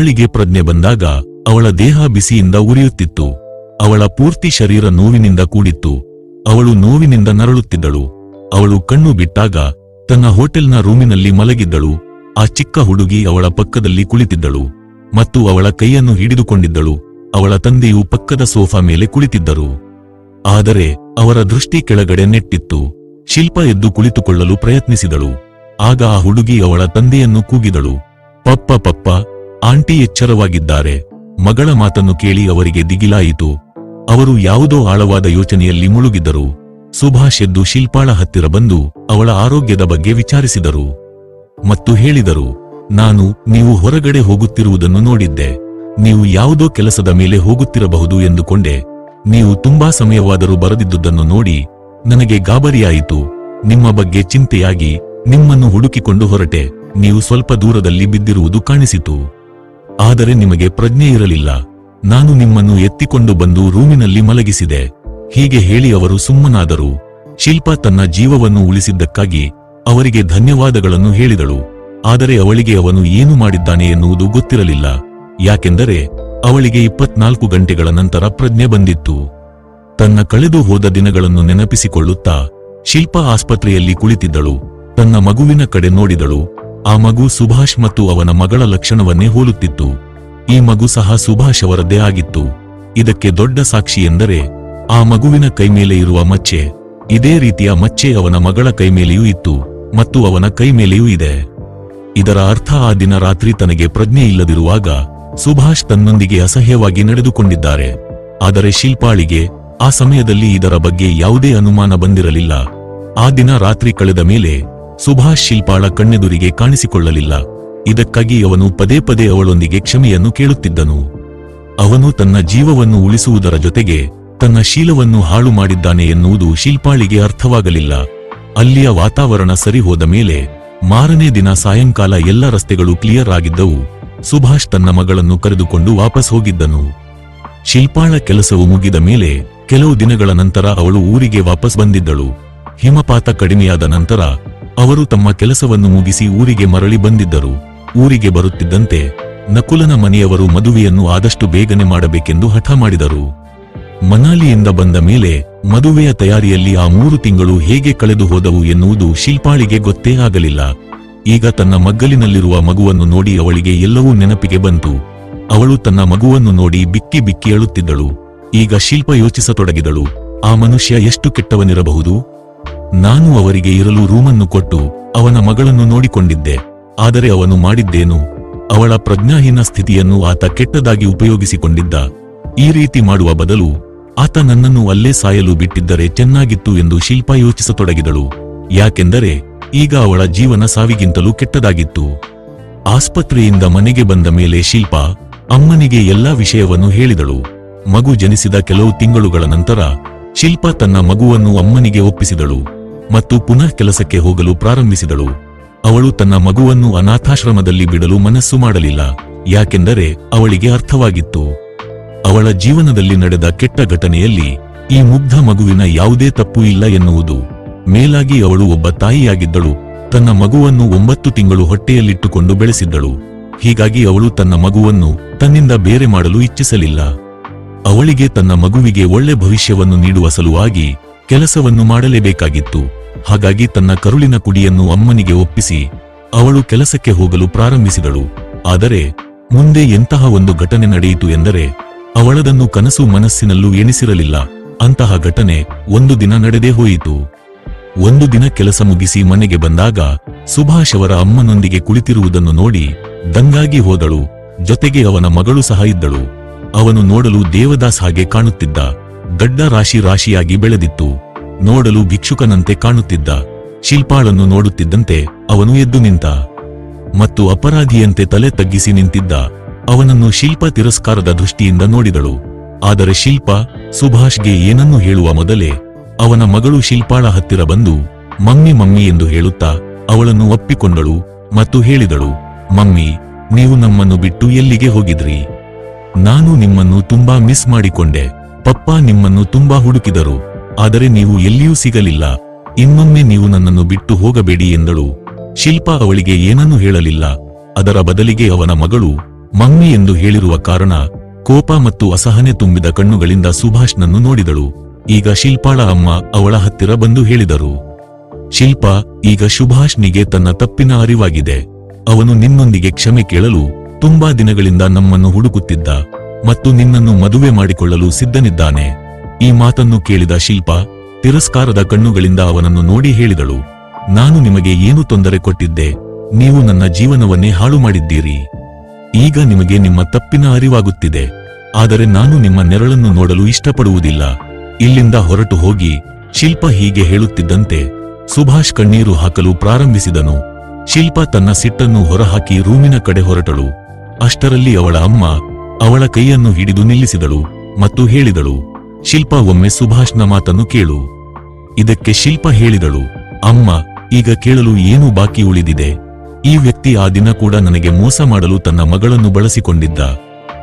ಅವಳಿಗೆ ಪ್ರಜ್ಞೆ ಬಂದಾಗ ಅವಳ ದೇಹ ಬಿಸಿಯಿಂದ ಉರಿಯುತ್ತಿತ್ತು. ಅವಳ ಪೂರ್ತಿ ಶರೀರ ನೋವಿನಿಂದ ಕೂಡಿತ್ತು. ಅವಳು ನೋವಿನಿಂದ ನರಳುತ್ತಿದ್ದಳು. ಅವಳು ಕಣ್ಣು ಬಿಟ್ಟಾಗ ತನ್ನ ಹೋಟೆಲ್ನ ರೂಮಿನಲ್ಲಿ ಮಲಗಿದ್ದಳು. ಆ ಚಿಕ್ಕ ಹುಡುಗಿ ಅವಳ ಪಕ್ಕದಲ್ಲಿ ಕುಳಿತಿದ್ದಳು ಮತ್ತು ಅವಳ ಕೈಯನ್ನು ಹಿಡಿದುಕೊಂಡಿದ್ದಳು. ಅವಳ ತಂದೆಯು ಪಕ್ಕದ ಸೋಫಾ ಮೇಲೆ ಕುಳಿತಿದ್ದರು. ಆದರೆ ಅವರ ದೃಷ್ಟಿ ಕೆಳಗಡೆ ನೆಟ್ಟಿತ್ತು. ಶಿಲ್ಪ ಎದ್ದು ಕುಳಿತುಕೊಳ್ಳಲು ಪ್ರಯತ್ನಿಸಿದಳು. ಆಗ ಆ ಹುಡುಗಿ ಅವಳ ತಂದೆಯನ್ನು ಕೂಗಿದಳು. ಪಪ್ಪ ಪಪ್ಪ ಆಂಟಿ ಎಚ್ಚರವಾಗಿದ್ದಾರೆ. ಮಗಳ ಮಾತನ್ನು ಕೇಳಿ ಅವರಿಗೆ ದಿಗಿಲಾಯಿತು. ಅವರು ಯಾವುದೋ ಆಳವಾದ ಯೋಚನೆಯಲ್ಲಿ ಮುಳುಗಿದ್ದರು ಸುಭಾಷ್ ಎದ್ದು ಶಿಲ್ಪಾಳ ಹತ್ತಿರ ಬಂದು ಅವಳ ಆರೋಗ್ಯದ ಬಗ್ಗೆ ವಿಚಾರಿಸಿದರು. ಮತ್ತು ಹೇಳಿದರು, ನಾನು ನೀವು ಹೊರಗಡೆ ಹೋಗುತ್ತಿರುವುದನ್ನು ನೋಡಿದ್ದೆ. ನೀವು ಯಾವುದೋ ಕೆಲಸದ ಮೇಲೆ ಹೋಗುತ್ತಿರಬಹುದು ಎಂದುಕೊಂಡೆ. ನೀವು ತುಂಬಾ ಸಮಯವಾದರೂ ಬರದಿದ್ದುದನ್ನು ನೋಡಿ ನನಗೆ ಗಾಬರಿಯಾಯಿತು. ನಿಮ್ಮ ಬಗ್ಗೆ ಚಿಂತೆಯಾಗಿ ನಿಮ್ಮನ್ನು ಹುಡುಕಿಕೊಂಡು ಹೊರಟೆ. ನೀವು ಸ್ವಲ್ಪ ದೂರದಲ್ಲಿ ಬಿದ್ದಿರುವುದು ಕಾಣಿಸಿತು. ಆದರೆ ನಿಮಗೆ ಪ್ರಜ್ಞೆ ಇರಲಿಲ್ಲ. ನಾನು ನಿಮ್ಮನ್ನು ಎತ್ತಿಕೊಂಡು ಬಂದು ರೂಮಿನಲ್ಲಿ ಮಲಗಿಸಿದೆ. ಹೀಗೆ ಹೇಳಿ ಅವರು ಸುಮ್ಮನಾದರು. ಶಿಲ್ಪ ತನ್ನ ಜೀವವನ್ನು ಉಳಿಸಿದ್ದಕ್ಕಾಗಿ ಅವರಿಗೆ ಧನ್ಯವಾದಗಳನ್ನು ಹೇಳಿದಳು. ಆದರೆ ಅವಳಿಗೆ ಅವನು ಏನು ಮಾಡಿದ್ದಾನೆ ಎನ್ನುವುದು ಗೊತ್ತಿರಲಿಲ್ಲ. ಯಾಕೆಂದರೆ ಅವಳಿಗೆ ಇಪ್ಪತ್ನಾಲ್ಕು ಗಂಟೆಗಳ ನಂತರ ಪ್ರಜ್ಞೆ ಬಂದಿತ್ತು. ತನ್ನ ಕಳೆದು ಹೋದ ದಿನಗಳನ್ನು ನೆನಪಿಸಿಕೊಳ್ಳುತ್ತಾ ಶಿಲ್ಪ ಆಸ್ಪತ್ರೆಯಲ್ಲಿ ಕುಳಿತಿದ್ದಳು. ತನ್ನ ಮಗುವಿನ ಕಡೆ ನೋಡಿದಳು. ಆ ಮಗು ಸುಭಾಷ್ ಮತ್ತು ಅವನ ಮಗಳ ಲಕ್ಷಣವನ್ನೇ ಹೋಲುತ್ತಿತ್ತು. ಈ ಮಗು ಸಹ ಸುಭಾಷ್ ಅವರದ್ದೇ ಆಗಿತ್ತು. ಇದಕ್ಕೆ ದೊಡ್ಡ ಸಾಕ್ಷಿ ಎಂದರೆ, ಆ ಮಗುವಿನ ಕೈಮೇಲೆ ಇರುವ ಮಚ್ಚೆ. ಇದೇ ರೀತಿಯ ಮಚ್ಚೆ ಅವನ ಮಗಳ ಕೈ ಮೇಲೆಯೂ ಇತ್ತು ಮತ್ತು ಅವನ ಕೈಮೇಲೆಯೂ ಇದೆ. ಇದರ ಅರ್ಥ ಆ ದಿನ ರಾತ್ರಿ ತನಗೆ ಪ್ರಜ್ಞೆ ಇಲ್ಲದಿರುವಾಗ ಸುಭಾಷ್ ತನ್ನೊಂದಿಗೆ ಅಸಹ್ಯವಾಗಿ ನಡೆದುಕೊಂಡಿದ್ದಾರೆ. ಆದರೆ ಶಿಲ್ಪಾಳಿಗೆ ಆ ಸಮಯದಲ್ಲಿ ಇದರ ಬಗ್ಗೆ ಯಾವುದೇ ಅನುಮಾನ ಬಂದಿರಲಿಲ್ಲ. ಆ ದಿನ ರಾತ್ರಿ ಕಳೆದ ಮೇಲೆ ಸುಭಾಷ್ ಶಿಲ್ಪಾಳ ಕಣ್ಣೆದುರಿಗೆ ಕಾಣಿಸಿಕೊಳ್ಳಲಿಲ್ಲ. ಇದಕ್ಕಾಗಿ ಅವನು ಪದೇ ಪದೇ ಅವಳೊಂದಿಗೆ ಕ್ಷಮೆಯನ್ನು ಕೇಳುತ್ತಿದ್ದನು. ಅವನು ತನ್ನ ಜೀವವನ್ನು ಉಳಿಸುವುದರ ಜೊತೆಗೆ ತನ್ನ ಶೀಲವನ್ನು ಹಾಳು ಮಾಡಿದ್ದಾನೆ ಎನ್ನುವುದು ಶಿಲ್ಪಾಳಿಗೆ ಅರ್ಥವಾಗಲಿಲ್ಲ. ಅಲ್ಲಿಯ ವಾತಾವರಣ ಸರಿ ಹೋದ ಮೇಲೆ ಮಾರನೇ ದಿನ ಸಾಯಂಕಾಲ ಎಲ್ಲ ರಸ್ತೆಗಳು ಕ್ಲಿಯರ್ ಆಗಿದ್ದವು. ಸುಭಾಷ್ ತನ್ನ ಮಗಳನ್ನು ಕರೆದುಕೊಂಡು ವಾಪಸ್ ಹೋಗಿದ್ದನು. ಶಿಲ್ಪಾಳ ಕೆಲಸವು ಮುಗಿದ ಮೇಲೆ ಕೆಲವು ದಿನಗಳ ನಂತರ ಅವಳು ಊರಿಗೆ ವಾಪಸ್ ಬಂದಿದ್ದಳು. ಹಿಮಪಾತ ಕಡಿಮೆಯಾದ ನಂತರ ಅವರು ತಮ್ಮ ಕೆಲಸವನ್ನು ಮುಗಿಸಿ ಊರಿಗೆ ಮರಳಿ ಬಂದಿದ್ದರು. ಊರಿಗೆ ಬರುತ್ತಿದ್ದಂತೆ ನಕುಲನ ಮನೆಯವರು ಮದುವೆಯನ್ನು ಆದಷ್ಟು ಬೇಗನೆ ಮಾಡಬೇಕೆಂದು ಹಠ ಮಾಡಿದರು. ಮನಾಲಿಯಿಂದ ಬಂದ ಮೇಲೆ ಮದುವೆಯ ತಯಾರಿಯಲ್ಲಿ ಆ ಮೂರು ತಿಂಗಳು ಹೇಗೆ ಕಳೆದು ಹೋದವು ಎನ್ನುವುದು ಶಿಲ್ಪಾಳಿಗೆ ಗೊತ್ತೇ ಆಗಲಿಲ್ಲ. ಈಗ ತನ್ನ ಮಗ್ಗಲಿನಲ್ಲಿರುವ ಮಗುವನ್ನು ನೋಡಿ ಅವಳಿಗೆ ಎಲ್ಲವೂ ನೆನಪಿಗೆ ಬಂತು. ಅವಳು ತನ್ನ ಮಗುವನ್ನು ನೋಡಿ ಬಿಕ್ಕಿ ಬಿಕ್ಕಿ ಅಳುತ್ತಿದ್ದಳು. ಈಗ ಶಿಲ್ಪ ಯೋಚಿಸತೊಡಗಿದಳು. ಆ ಮನುಷ್ಯ ಎಷ್ಟು ಕೆಟ್ಟವನಿರಬಹುದು? ನಾನು ಅವರಿಗೆ ಇರಲು ರೂಮನ್ನು ಕೊಟ್ಟು ಅವನ ಮಗಳನ್ನು ನೋಡಿಕೊಂಡಿದ್ದೆ. ಆದರೆ ಅವನು ಮಾಡಿದ್ದೇನು? ಅವಳ ಪ್ರಜ್ಞಾಹೀನ ಸ್ಥಿತಿಯನ್ನು ಆತ ಕೆಟ್ಟದಾಗಿ ಉಪಯೋಗಿಸಿಕೊಂಡಿದ್ದ. ಈ ರೀತಿ ಮಾಡುವ ಬದಲು ಆತ ನನ್ನನ್ನು ಅಲ್ಲೇ ಸಾಯಲು ಬಿಟ್ಟಿದ್ದರೆ ಚೆನ್ನಾಗಿತ್ತು ಎಂದು ಶಿಲ್ಪಾ ಯೋಚಿಸತೊಡಗಿದಳು. ಯಾಕೆಂದರೆ ಈಗ ಅವಳ ಜೀವನ ಸಾವಿಗಿಂತಲೂ ಕೆಟ್ಟದಾಗಿತ್ತು. ಆಸ್ಪತ್ರೆಯಿಂದ ಮನೆಗೆ ಬಂದ ಮೇಲೆ ಶಿಲ್ಪಾ ಅಮ್ಮನಿಗೆ ಎಲ್ಲಾ ವಿಷಯವನ್ನು ಹೇಳಿದಳು. ಮಗು ಜನಿಸಿದ ಕೆಲವು ತಿಂಗಳುಗಳ ನಂತರ ಶಿಲ್ಪಾ ತನ್ನ ಮಗುವನ್ನು ಅಮ್ಮನಿಗೆ ಒಪ್ಪಿಸಿದಳು. ಮತ್ತು ಪುನಃ ಕೆಲಸಕ್ಕೆ ಹೋಗಲು ಪ್ರಾರಂಭಿಸಿದಳು. ಅವಳು ತನ್ನ ಮಗುವನ್ನು ಅನಾಥಾಶ್ರಮದಲ್ಲಿ ಬಿಡಲು ಮನಸ್ಸು ಮಾಡಲಿಲ್ಲ, ಯಾಕೆಂದರೆ ಅವಳಿಗೆ ಅರ್ಥವಾಗಿತ್ತು. ಅವಳ ಜೀವನದಲ್ಲಿ ನಡೆದ ಕೆಟ್ಟ ಘಟನೆಯಲ್ಲಿ ಈ ಮುಗ್ಧ ಮಗುವಿನ ಯಾವುದೇ ತಪ್ಪು ಇಲ್ಲ ಎನ್ನುವುದು. ಮೇಲಾಗಿ ಅವಳು ಒಬ್ಬ ತಾಯಿಯಾಗಿದ್ದಳು, ತನ್ನ ಮಗುವನ್ನು ಒಂಬತ್ತು ತಿಂಗಳು ಹೊಟ್ಟೆಯಲ್ಲಿಟ್ಟುಕೊಂಡು ಬೆಳೆಸಿದ್ದಳು. ಹೀಗಾಗಿ ಅವಳು ತನ್ನ ಮಗುವನ್ನು ತನ್ನಿಂದ ಬೇರೆ ಮಾಡಲು ಇಚ್ಛಿಸಲಿಲ್ಲ. ಅವಳಿಗೆ ತನ್ನ ಮಗುವಿಗೆ ಒಳ್ಳೆ ಭವಿಷ್ಯವನ್ನು ನೀಡುವ ಸಲುವಾಗಿ ಕೆಲಸವನ್ನು ಮಾಡಲೇಬೇಕಾಗಿತ್ತು. ಹಾಗಾಗಿ ತನ್ನ ಕರುಳಿನ ಕುಡಿಯನ್ನು ಅಮ್ಮನಿಗೆ ಒಪ್ಪಿಸಿ ಅವಳು ಕೆಲಸಕ್ಕೆ ಹೋಗಲು ಪ್ರಾರಂಭಿಸಿದಳು. ಆದರೆ ಮುಂದೆ ಎಂತಹ ಒಂದು ಘಟನೆ ನಡೆಯಿತು ಎಂದರೆ ಅವಳದನ್ನು ಕನಸು ಮನಸ್ಸಿನಲ್ಲೂ ಎಣಿಸಿರಲಿಲ್ಲ. ಅಂತಹ ಘಟನೆ ಒಂದು ದಿನ ನಡೆದೇ ಹೋಯಿತು. ಒಂದು ದಿನ ಕೆಲಸ ಮುಗಿಸಿ ಮನೆಗೆ ಬಂದಾಗ ಸುಭಾಷ್ ಅವರ ಅಮ್ಮನೊಂದಿಗೆ ಕುಳಿತಿರುವುದನ್ನು ನೋಡಿ ದಂಗಾಗಿ ಹೋದಳು. ಜೊತೆಗೆ ಅವನ ಮಗಳು ಸಹ ಇದ್ದಳು. ಅವನು ನೋಡಲು ದೇವದಾಸ್ ಹಾಗೆ ಕಾಣುತ್ತಿದ್ದ. ದಡ್ಡ ರಾಶಿ ರಾಶಿಯಾಗಿ ಬೆಳೆದಿತ್ತು. ನೋಡಲು ಭಿಕ್ಷುಕನಂತೆ ಕಾಣುತ್ತಿದ್ದ. ಶಿಲ್ಪಾಳನ್ನು ನೋಡುತ್ತಿದ್ದಂತೆ ಅವನು ಎದ್ದು ನಿಂತ. ಮತ್ತು ಅಪರಾಧಿಯಂತೆ ತಲೆ ತಗ್ಗಿಸಿ ನಿಂತಿದ್ದ. ಅವನನ್ನು ಶಿಲ್ಪ ತಿರಸ್ಕಾರದ ದೃಷ್ಟಿಯಿಂದ ನೋಡಿದಳು. ಆದರೆ ಶಿಲ್ಪ, ಸುಭಾಷ್ಗೆ ಏನನ್ನು ಹೇಳುವ ಮೊದಲೇ, ಅವನ ಮಗಳು ಶಿಲ್ಪಾಳ ಹತ್ತಿರ ಬಂದು, ಮಮ್ಮಿ ಮಮ್ಮಿ ಎಂದು ಹೇಳುತ್ತಾ, ಅವಳನ್ನು ಒಪ್ಪಿಕೊಂಡಳು ಮತ್ತು ಹೇಳಿದಳು, ಮಮ್ಮಿ, ನೀವು ನಮ್ಮನ್ನು ಬಿಟ್ಟು ಎಲ್ಲಿಗೆ ಹೋಗಿದ್ರಿ? ನಾನು ನಿಮ್ಮನ್ನು ತುಂಬಾ ಮಿಸ್ ಮಾಡಿಕೊಂಡೆ. ಪಪ್ಪ ನಿಮ್ಮನ್ನು ತುಂಬಾ ಹುಡುಕಿದರು. ಆದರೆ ನೀವು ಎಲ್ಲಿಯೂ ಸಿಗಲಿಲ್ಲ. ಇನ್ನೊಮ್ಮೆ ನೀವು ನನ್ನನ್ನು ಬಿಟ್ಟು ಹೋಗಬೇಡಿ ಎಂದಳು. ಶಿಲ್ಪ ಅವಳಿಗೆ ಏನನ್ನೂ ಹೇಳಲಿಲ್ಲ. ಅದರ ಬದಲಿಗೆ ಅವನ ಮಗಳು, ಮಮ್ಮಿ ಎಂದು ಹೇಳಿರುವ ಕಾರಣ, ಕೋಪ ಮತ್ತು ಅಸಹನೆ ತುಂಬಿದ ಕಣ್ಣುಗಳಿಂದ ಸುಭಾಷ್ನನ್ನು ನೋಡಿದಳು. ಈಗ ಶಿಲ್ಪಾಳ ಅಮ್ಮ ಅವಳ ಹತ್ತಿರ ಬಂದು ಹೇಳಿದರು. ಶಿಲ್ಪ, ಈಗ ಸುಭಾಷ್ನಿಗೆ ತನ್ನ ತಪ್ಪಿನ ಅರಿವಾಗಿದೆ. ಅವನು ನಿನ್ನೊಂದಿಗೆ ಕ್ಷಮೆ ಕೇಳಲು ತುಂಬಾ ದಿನಗಳಿಂದ ನಮ್ಮನ್ನು ಹುಡುಕುತ್ತಿದ್ದ ಮತ್ತು ನಿನ್ನನ್ನು ಮದುವೆ ಮಾಡಿಕೊಳ್ಳಲು ಸಿದ್ಧನಿದ್ದಾನೆ. ಈ ಮಾತನ್ನು ಕೇಳಿದ ಶಿಲ್ಪ ತಿರಸ್ಕಾರದ ಕಣ್ಣುಗಳಿಂದ ಅವನನ್ನು ನೋಡಿ ಹೇಳಿದಳು, ನಾನು ನಿಮಗೆ ಏನು ತೊಂದರೆ ಕೊಟ್ಟಿದ್ದೆ? ನೀವು ನನ್ನ ಜೀವನವನ್ನೇ ಹಾಳು ಮಾಡಿದ್ದೀರಿ. ಈಗ ನಿಮಗೆ ನಿಮ್ಮ ತಪ್ಪಿನ ಅರಿವಾಗುತ್ತಿದೆ. ಆದರೆ ನಾನು ನಿಮ್ಮ ನೆರಳನ್ನು ನೋಡಲು ಇಷ್ಟಪಡುವುದಿಲ್ಲ. ಇಲ್ಲಿಂದ ಹೊರಟು ಹೋಗಿ ಶಿಲ್ಪ ಹೀಗೆ ಹೇಳುತ್ತಿದ್ದಂತೆ ಸುಭಾಷ್ ಕಣ್ಣೀರು ಹಾಕಲು ಪ್ರಾರಂಭಿಸಿದನು. ಶಿಲ್ಪ ತನ್ನ ಸಿಟ್ಟನ್ನು ಹೊರಹಾಕಿ ರೂಮಿನ ಕಡೆ ಹೊರಟಳು. ಅಷ್ಟರಲ್ಲಿ ಅವಳ ಅಮ್ಮ ಅವಳ ಕೈಯನ್ನು ಹಿಡಿದು ನಿಲ್ಲಿಸಿದಳು ಮತ್ತು ಹೇಳಿದಳು ಶಿಲ್ಪ ಒಮ್ಮೆ ಸುಭಾಷ್ನ ಮಾತನ್ನು ಕೇಳು. ಇದಕ್ಕೆ ಶಿಲ್ಪ ಹೇಳಿದಳು, ಅಮ್ಮ, ಈಗ ಕೇಳಲು ಏನು ಬಾಕಿ ಉಳಿದಿದೆ. ಈ ವ್ಯಕ್ತಿ ಆ ದಿನ ಕೂಡ ನನಗೆ ಮೋಸ ಮಾಡಲು ತನ್ನ ಮಗಳನ್ನು ಬಳಸಿಕೊಂಡಿದ್ದ.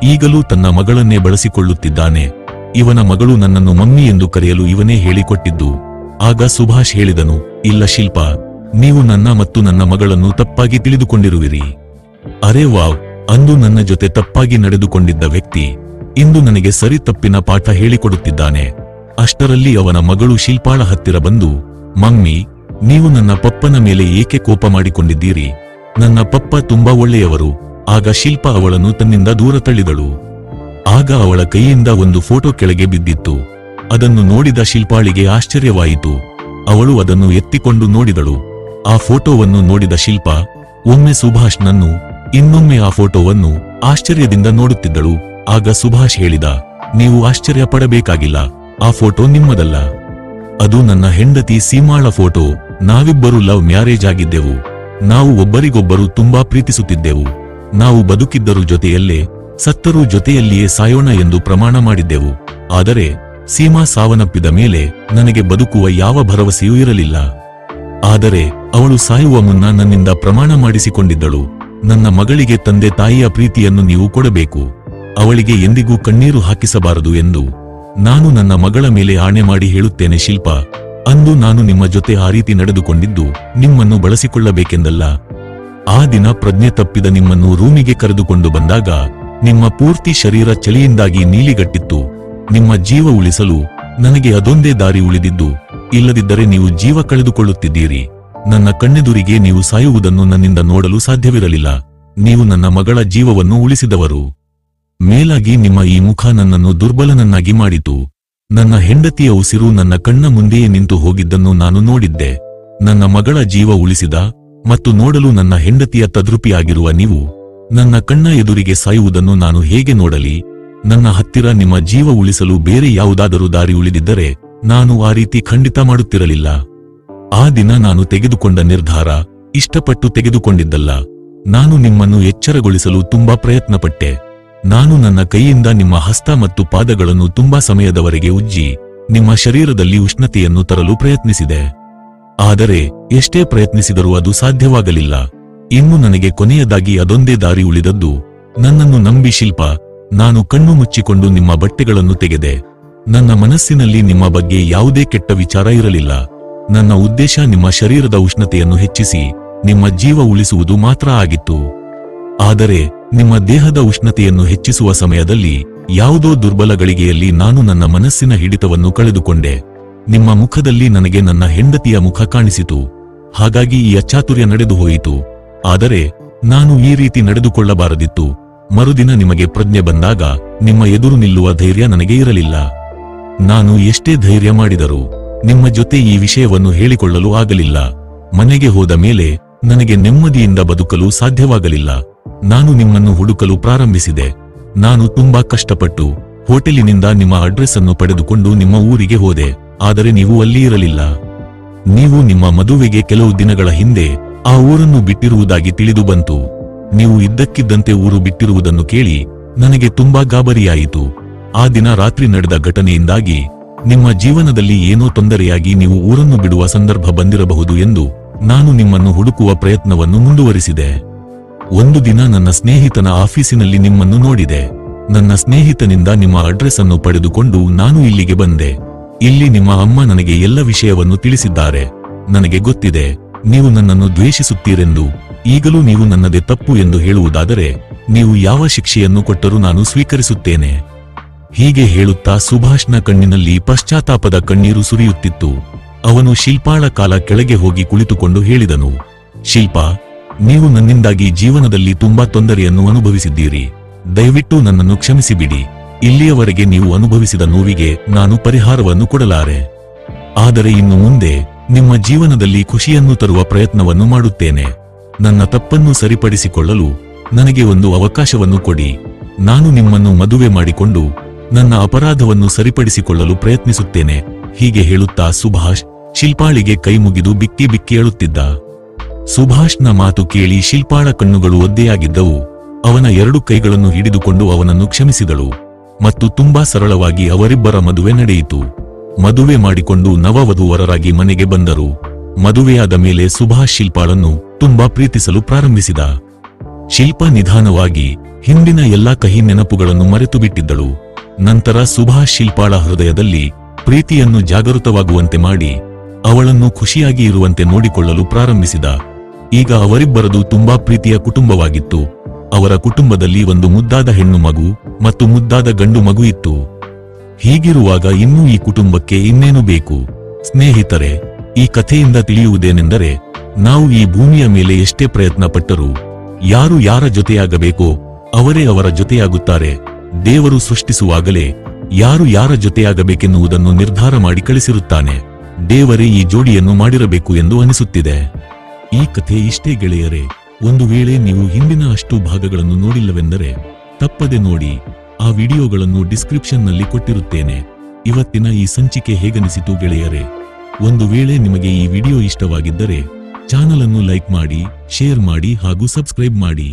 ಈಗಲೂ ತನ್ನ ಮಗಳನ್ನೇ ಬಳಸಿಕೊಳ್ಳುತ್ತಿದ್ದಾನೆ. ಇವನ ಮಗಳು ನನ್ನನ್ನು ಮಮ್ಮಿ ಎಂದು ಕರೆಯಲು ಇವನೇ ಹೇಳಿಕೊಟ್ಟಿದ್ದು. ಆಗ ಸುಭಾಷ್ ಹೇಳಿದನು, ಇಲ್ಲ ಶಿಲ್ಪ, ನೀವು ನನ್ನ ಮತ್ತು ನನ್ನ ಮಗಳನ್ನು ತಪ್ಪಾಗಿ ತಿಳಿದುಕೊಂಡಿರುವಿರಿ. ಅರೆ ವಾವ್, ಅಂದು ನನ್ನ ಜೊತೆ ತಪ್ಪಾಗಿ ನಡೆದುಕೊಂಡಿದ್ದ ವ್ಯಕ್ತಿ. ಇಂದು ನನಗೆ ಸರಿ ತಪ್ಪಿನ ಪಾಠ ಹೇಳಿಕೊಡುತ್ತಿದ್ದಾನೆ. ಅಷ್ಟರಲ್ಲಿ ಅವನ ಮಗಳು ಶಿಲ್ಪಾಳ ಹತ್ತಿರ ಬಂದು, ಮಮ್ಮಿ, ನೀವು ನನ್ನ ಪಪ್ಪನ ಮೇಲೆ ಏಕೆ ಕೋಪ ಮಾಡಿಕೊಂಡಿದ್ದೀರಿ? ನನ್ನ ಪಪ್ಪ ತುಂಬಾ ಒಳ್ಳೆಯವರು. ಆಗ ಶಿಲ್ಪ ಅವಳನ್ನು ತನ್ನಿಂದ ದೂರ ತಳ್ಳಿದಳು. ಆಗ ಅವಳ ಕೈಯಿಂದ ಒಂದು ಫೋಟೋ ಕೆಳಗೆ ಬಿದ್ದಿತ್ತು. ಅದನ್ನು ನೋಡಿದ ಶಿಲ್ಪಾಳಿಗೆ ಆಶ್ಚರ್ಯವಾಯಿತು. ಅವಳು ಅದನ್ನು ಎತ್ತಿಕೊಂಡು ನೋಡಿದಳು. ಆ ಫೋಟೋವನ್ನು ನೋಡಿದ ಶಿಲ್ಪ, ಒಮ್ಮೆ ಸುಭಾಷ್ನನ್ನು, ಇನ್ನೊಮ್ಮೆ ಆ ಫೋಟೋವನ್ನು ಆಶ್ಚರ್ಯದಿಂದ ನೋಡುತ್ತಿದ್ದಳು. ಆಗ ಸುಭಾಷ್ ಹೇಳಿದ, ನೀವು ಆಶ್ಚರ್ಯ ಪಡಬೇಕಾಗಿಲ್ಲ, ಆ ಫೋಟೋ ನಿಮ್ಮದಲ್ಲ. ಅದು ನನ್ನ ಹೆಂಡತಿ ಸೀಮಾಳ ಫೋಟೋ. ನಾವಿಬ್ಬರು ಲವ್ ಮ್ಯಾರೇಜ್ ಆಗಿದ್ದೆವು. ನಾವು ಒಬ್ಬರಿಗೊಬ್ಬರು ತುಂಬಾ ಪ್ರೀತಿಸುತ್ತಿದ್ದೆವು. ನಾವು ಬದುಕಿದ್ದರು ಜೊತೆಯಲ್ಲೇ, ಸತ್ತರೂ ಜೊತೆಯಲ್ಲಿಯೇ ಸಾಯೋಣ ಎಂದು ಪ್ರಮಾಣ ಮಾಡಿದ್ದೆವು. ಆದರೆ, ಸೀಮಾ ಸಾವನ್ನಪ್ಪಿದ ಮೇಲೆ ನನಗೆ ಬದುಕುವ ಯಾವ ಭರವಸೆಯೂ ಇರಲಿಲ್ಲ. ಆದರೆ, ಅವಳು ಸಾಯುವ ಮುನ್ನ ನನ್ನಿಂದ ಪ್ರಮಾಣ ಮಾಡಿಸಿಕೊಂಡಿದ್ದಳು. ನನ್ನ ಮಗಳಿಗೆ ತಂದೆ ತಾಯಿಯ ಪ್ರೀತಿಯನ್ನು ನೀವು ಕೊಡಬೇಕು. ಅವಳಿಗೆ ಎಂದಿಗೂ ಕಣ್ಣೀರು ಹಾಕಿಸಬಾರದು ಎಂದು ನಾನು ನನ್ನ ಮಗಳ ಮೇಲೆ ಆಣೆ ಮಾಡಿ ಹೇಳುತ್ತೇನೆ, ಶಿಲ್ಪ. ಅಂದು ನಾನು ನಿಮ್ಮ ಜೊತೆ ಆ ರೀತಿ ನಡೆದುಕೊಂಡಿದ್ದು ನಿಮ್ಮನ್ನು ಬಳಸಿಕೊಳ್ಳಬೇಕೆಂದಲ್ಲ. ಆ ದಿನ ಪ್ರಜ್ಞೆ ತಪ್ಪಿದ ನಿಮ್ಮನ್ನು ರೂಮಿಗೆ ಕರೆದುಕೊಂಡು ಬಂದಾಗ ನಿಮ್ಮ ಪೂರ್ತಿ ಶರೀರ ಚಳಿಯಿಂದಾಗಿ ನೀಲಿಗಟ್ಟಿತ್ತು. ನಿಮ್ಮ ಜೀವ ಉಳಿಸಲು ನನಗೆ ಅದೊಂದೇ ದಾರಿ ಉಳಿದಿದ್ದು, ಇಲ್ಲದಿದ್ದರೆ ನೀವು ಜೀವ ಕಳೆದುಕೊಳ್ಳುತ್ತಿದ್ದೀರಿ. ನನ್ನ ಕಣ್ಣೆದುರಿಗೆ ನೀವು ಸಾಯುವುದನ್ನು ನನ್ನಿಂದ ನೋಡಲು ಸಾಧ್ಯವಿರಲಿಲ್ಲ. ನೀವು ನನ್ನ ಮಗಳ ಜೀವವನ್ನು ಉಳಿಸಿದವರು. ಮೇಲಾಗಿ ನಿಮ್ಮ ಈ ಮುಖ ನನ್ನನ್ನು ದುರ್ಬಲನನ್ನಾಗಿ ಮಾಡಿತು. ನನ್ನ ಹೆಂಡತಿಯ ಉಸಿರು ನನ್ನ ಕಣ್ಣ ಮುಂದೆಯೇ ನಿಂತು ಹೋಗಿದ್ದನ್ನು ನಾನು ನೋಡಿದ್ದೆ. ನನ್ನ ಮಗಳ ಜೀವ ಉಳಿಸಿದ ಮತ್ತು ನೋಡಲು ನನ್ನ ಹೆಂಡತಿಯ ತದ್ರುಪಿಯಾಗಿರುವ ನೀವು. ನನ್ನ ಕಣ್ಣ ಎದುರಿಗೆ ಸಾಯುವುದನ್ನು ನಾನು ಹೇಗೆ ನೋಡಲಿ? ನನ್ನ ಹತ್ತಿರ ನಿಮ್ಮ ಜೀವ ಉಳಿಸಲು ಬೇರೆ ಯಾವುದಾದರೂ ದಾರಿ ಉಳಿದಿದ್ದರೆ ನಾನು ಆ ರೀತಿ ಖಂಡಿತ ಮಾಡುತ್ತಿರಲಿಲ್ಲ. ಆ ದಿನ ನಾನು ತೆಗೆದುಕೊಂಡ ನಿರ್ಧಾರ ಇಷ್ಟಪಟ್ಟು ತೆಗೆದುಕೊಂಡಿದ್ದಲ್ಲ. ನಾನು ನಿಮ್ಮನ್ನು ಎಚ್ಚರಗೊಳಿಸಲು ತುಂಬಾ ಪ್ರಯತ್ನಪಟ್ಟೆ. ನಾನು ನನ್ನ ಕೈಯಿಂದ ನಿಮ್ಮ ಹಸ್ತ ಮತ್ತು ಪಾದಗಳನ್ನು ತುಂಬಾ ಸಮಯದವರೆಗೆ ಉಜ್ಜಿ, ನಿಮ್ಮ ಶರೀರದಲ್ಲಿ ಉಷ್ಣತೆಯನ್ನು ತರಲು ಪ್ರಯತ್ನಿಸಿದೆ. ಆದರೆ, ಎಷ್ಟೇ ಪ್ರಯತ್ನಿಸಿದರೂ ಅದು ಸಾಧ್ಯವಾಗಲಿಲ್ಲ. ಇನ್ನು ನನಗೆ ಕೊನೆಯದಾಗಿ ಅದೊಂದೇ ದಾರಿ ಉಳಿದದ್ದು. ನನ್ನನ್ನು ನಂಬಿ ಶಿಲ್ಪ, ನಾನು ಕಣ್ಣು ಮುಚ್ಚಿಕೊಂಡು ನಿಮ್ಮ ಬಟ್ಟೆಗಳನ್ನು ತೆಗೆದೆ. ನನ್ನ ಮನಸ್ಸಿನಲ್ಲಿ ನಿಮ್ಮ ಬಗ್ಗೆ ಯಾವುದೇ ಕೆಟ್ಟ ವಿಚಾರ ಇರಲಿಲ್ಲ. ನನ್ನ ಉದ್ದೇಶ ನಿಮ್ಮ ಶರೀರದ ಉಷ್ಣತೆಯನ್ನು ಹೆಚ್ಚಿಸಿ, ನಿಮ್ಮ ಜೀವ ಉಳಿಸುವುದು ಮಾತ್ರ ಆಗಿತ್ತು. ಆದರೆ ನಿಮ್ಮ ದೇಹದ ಉಷ್ಣತೆಯನ್ನು ಹೆಚ್ಚಿಸುವ ಸಮಯದಲ್ಲಿ ಯಾವುದೋ ದುರ್ಬಲ ಗಳಿಗೆಯಲ್ಲಿ ನಾನು ನನ್ನ ಮನಸ್ಸಿನ ಹಿಡಿತವನ್ನು ಕಳೆದುಕೊಂಡೆ. ನಿಮ್ಮ ಮುಖದಲ್ಲಿ ನನಗೆ ನನ್ನ ಹೆಂಡತಿಯ ಮುಖ ಕಾಣಿಸಿತು. ಹಾಗಾಗಿ ಈ ಅಚ್ಚಾತುರ್ಯ ನಡೆದು ಹೋಯಿತು. ಆದರೆ ನಾನು ಈ ರೀತಿ ನಡೆದುಕೊಳ್ಳಬಾರದಿತ್ತು. ಮರುದಿನ ನಿಮಗೆ ಪ್ರಜ್ಞೆ ಬಂದಾಗ ನಿಮ್ಮ ಎದುರು ನಿಲ್ಲುವ ಧೈರ್ಯ ನನಗೆ ಇರಲಿಲ್ಲ. ನಾನು ಎಷ್ಟೇ ಧೈರ್ಯ ಮಾಡಿದರೂ ನಿಮ್ಮ ಜೊತೆ ಈ ವಿಷಯವನ್ನು ಹೇಳಿಕೊಳ್ಳಲು ಆಗಲಿಲ್ಲ. ಮನೆಗೆ ಹೋದ ಮೇಲೆ ನನಗೆ ನೆಮ್ಮದಿಯಿಂದ ಬದುಕಲು ಸಾಧ್ಯವಾಗಲಿಲ್ಲ. ನಾನು ನಿಮ್ಮನ್ನು ಹುಡುಕಲು ಪ್ರಾರಂಭಿಸಿದೆ. ನಾನು ತುಂಬಾ ಕಷ್ಟಪಟ್ಟು ಹೋಟೆಲಿನಿಂದ ನಿಮ್ಮ ಅಡ್ರೆಸ್ ಅನ್ನು ಪಡೆದುಕೊಂಡು ನಿಮ್ಮ ಊರಿಗೆ ಹೋದೆ. ಆದರೆ ನೀವು ಅಲ್ಲಿ ಇರಲಿಲ್ಲ. ನೀವು ನಿಮ್ಮ ಮದುವೆಗೆ ಕೆಲವು ದಿನಗಳ ಹಿಂದೆ ಆ ಊರನ್ನು ಬಿಟ್ಟಿರುವುದಾಗಿ ತಿಳಿದು ಬಂತು. ನೀವು ಇದ್ದಕ್ಕಿದ್ದಂತೆ ಊರು ಬಿಟ್ಟಿರುವುದನ್ನು ಕೇಳಿ ನನಗೆ ತುಂಬಾ ಗಾಬರಿಯಾಯಿತು. ಆ ದಿನ ರಾತ್ರಿ ನಡೆದ ಘಟನೆಯಿಂದಾಗಿ ನಿಮ್ಮ ಜೀವನದಲ್ಲಿ ಏನೋ ತೊಂದರೆಯಾಗಿ ನೀವು ಊರನ್ನು ಬಿಡುವ ಸಂದರ್ಭ ಬಂದಿರಬಹುದು ಎಂದು ನಾನು ನಿಮ್ಮನ್ನು ಹುಡುಕುವ ಪ್ರಯತ್ನವನ್ನು ಮುಂದುವರಿಸಿದೆ. ಒಂದು ದಿನ ನನ್ನ ಸ್ನೇಹಿತನ ಆಫೀಸಿನಲ್ಲಿ ನಿಮ್ಮನ್ನು ನೋಡಿದೆ. ನನ್ನ ಸ್ನೇಹಿತನಿಂದ ನಿಮ್ಮ ಅಡ್ರೆಸ್ ಅನ್ನು ಪಡೆದುಕೊಂಡು ನಾನು ಇಲ್ಲಿಗೆ ಬಂದೆ. ಇಲ್ಲಿ ನಿಮ್ಮ ಅಮ್ಮ ನನಗೆ ಎಲ್ಲ ವಿಷಯವನ್ನು ತಿಳಿಸಿದ್ದಾರೆ. ನನಗೆ ಗೊತ್ತಿದೆ, ನೀವು ನನ್ನನ್ನು ದ್ವೇಷಿಸುತ್ತೀರೆಂದು. ಈಗಲೂ ನೀವು ನನ್ನದೇ ತಪ್ಪು ಎಂದು ಹೇಳುವುದಾದರೆ, ನೀವು ಯಾವ ಶಿಕ್ಷೆಯನ್ನು ಕೊಟ್ಟರೂ ನಾನು ಸ್ವೀಕರಿಸುತ್ತೇನೆ. ಹೀಗೆ ಹೇಳುತ್ತಾ ಸುಭಾಷ್ನ ಕಣ್ಣಿನಲ್ಲಿ ಪಶ್ಚಾತ್ತಾಪದ ಕಣ್ಣೀರು ಸುರಿಯುತ್ತಿತ್ತು. ಅವನು ಶಿಲ್ಪಾಳ ಕಾಲ ಕೆಳಗೆ ಹೋಗಿ ಕುಳಿತುಕೊಂಡು ಹೇಳಿದನು, ಶಿಲ್ಪ ನೀವು ನನ್ನಿಂದಾಗಿ ಜೀವನದಲ್ಲಿ ತುಂಬಾ ತೊಂದರೆಯನ್ನು ಅನುಭವಿಸಿದ್ದೀರಿ. ದಯವಿಟ್ಟು ನನ್ನನ್ನು ಕ್ಷಮಿಸಿಬಿಡಿ. ಇಲ್ಲಿಯವರೆಗೆ ನೀವು ಅನುಭವಿಸಿದ ನೋವಿಗೆ ನಾನು ಪರಿಹಾರವನ್ನು ಕೊಡಲಾರೆ. ಆದರೆ ಇನ್ನು ಮುಂದೆ ನಿಮ್ಮ ಜೀವನದಲ್ಲಿ ಖುಷಿಯನ್ನು ತರುವ ಪ್ರಯತ್ನವನ್ನು ಮಾಡುತ್ತೇನೆ. ನನ್ನ ತಪ್ಪನ್ನು ಸರಿಪಡಿಸಿಕೊಳ್ಳಲು ನನಗೆ ಒಂದು ಅವಕಾಶವನ್ನು ಕೊಡಿ. ನಾನು ನಿಮ್ಮನ್ನು ಮದುವೆ ಮಾಡಿಕೊಂಡು ನನ್ನ ಅಪರಾಧವನ್ನು ಸರಿಪಡಿಸಿಕೊಳ್ಳಲು ಪ್ರಯತ್ನಿಸುತ್ತೇನೆ. ಹೀಗೆ ಹೇಳುತ್ತಾ ಸುಭಾಷ್ ಶಿಲ್ಪಾಳಿಗೆ ಕೈ ಮುಗಿದು ಬಿಕ್ಕಿ ಬಿಕ್ಕಿ ಅಳುತ್ತಿದ್ದ. ಸುಭಾಷ್ನ ಮಾತು ಕೇಳಿ ಶಿಲ್ಪಾಳ ಕಣ್ಣುಗಳು ಒದ್ದೆಯಾಗಿದ್ದವು. ಅವನ ಎರಡು ಕೈಗಳನ್ನು ಹಿಡಿದುಕೊಂಡು ಅವನನ್ನು ಕ್ಷಮಿಸಿದಳು. ಮತ್ತು ತುಂಬಾ ಸರಳವಾಗಿ ಅವರಿಬ್ಬರ ಮದುವೆ ನಡೆಯಿತು. ಮದುವೆ ಮಾಡಿಕೊಂಡು ನವವಧುವರರಾಗಿ ಮನೆಗೆ ಬಂದರು. ಮದುವೆಯಾದ ಮೇಲೆ ಸುಭಾಷ್ ಶಿಲ್ಪಾಳನ್ನು ತುಂಬಾ ಪ್ರೀತಿಸಲು ಪ್ರಾರಂಭಿಸಿದ. ಶಿಲ್ಪ ನಿಧಾನವಾಗಿ ಹಿಂದಿನ ಎಲ್ಲಾ ಕಹಿ ನೆನಪುಗಳನ್ನು ಮರೆತು ಬಿಟ್ಟಿದ್ದಳು ನಂತರ ಸುಭಾಷ್ ಶಿಲ್ಪಾಳ ಹೃದಯದಲ್ಲಿ ಪ್ರೀತಿಯನ್ನು ಜಾಗೃತವಾಗುವಂತೆ ಮಾಡಿ ಅವಳನ್ನು ಖುಷಿಯಾಗಿ ಇರುವಂತೆ ನೋಡಿಕೊಳ್ಳಲು ಪ್ರಾರಂಭಿಸಿದ. ಈಗ ಅವರಿಬ್ಬರದು ತುಂಬಾ ಪ್ರೀತಿಯ ಕುಟುಂಬವಾಗಿತ್ತು. ಅವರ ಕುಟುಂಬದಲ್ಲಿ ಒಂದು ಮುದ್ದಾದ ಹೆಣ್ಣು ಮಗು ಮತ್ತು ಮುದ್ದಾದ ಗಂಡು ಮಗು ಇತ್ತು. ಹೀಗಿರುವಾಗ ಇನ್ನೂ ಈ ಕುಟುಂಬಕ್ಕೆ ಇನ್ನೇನು ಬೇಕು? ಸ್ನೇಹಿತರೆ, ಈ ಕಥೆಯಿಂದ ತಿಳಿಯುವುದೇನೆಂದರೆ, ನಾವು ಈ ಭೂಮಿಯ ಮೇಲೆ ಎಷ್ಟೇ ಪ್ರಯತ್ನ ಪಟ್ಟರೂ, ಯಾರು ಯಾರ ಜೊತೆಯಾಗಬೇಕೋ, ಅವರೇ ಅವರ ಜೊತೆಯಾಗುತ್ತಾರೆ. ದೇವರು ಸೃಷ್ಟಿಸುವಾಗಲೇ, ಯಾರು ಯಾರ ಜೊತೆಯಾಗಬೇಕೆನ್ನುವುದನ್ನು ನಿರ್ಧಾರ ಮಾಡಿ ಕಳಿಸಿರುತ್ತಾನೆ. ದೇವರೇ ಈ ಜೋಡಿಯನ್ನು ಮಾಡಿರಬೇಕು ಎಂದು ಅನಿಸುತ್ತಿದೆ. ಈ ಕಥೆ ಇಷ್ಟೇ ಗೆಳೆಯರೇ, ಒಂದು ವೇಳೆ ನೀವು ಹಿಂದಿನ ಅಷ್ಟು ಭಾಗಗಳನ್ನು ನೋಡಿಲ್ಲವೆಂದರೆ ತಪ್ಪದೆ ನೋಡಿ, ಆ ವಿಡಿಯೋಗಳನ್ನು ಡಿಸ್ಕ್ರಿಪ್ಷನ್ನಲ್ಲಿ ಕೊಟ್ಟಿರುತ್ತೇನೆ. ಇವತ್ತಿನ ಈ ಸಂಚಿಕೆ ಹೇಗನಿಸಿತು ಗೆಳೆಯರೆ? ಒಂದು ವೇಳೆ ನಿಮಗೆ ಈ ವಿಡಿಯೋ ಇಷ್ಟವಾಗಿದ್ದರೆ, ಚಾನಲನ್ನು ಲೈಕ್ ಮಾಡಿ, ಶೇರ್ ಮಾಡಿ ಹಾಗೂ ಸಬ್ಸ್ಕ್ರೈಬ್ ಮಾಡಿ.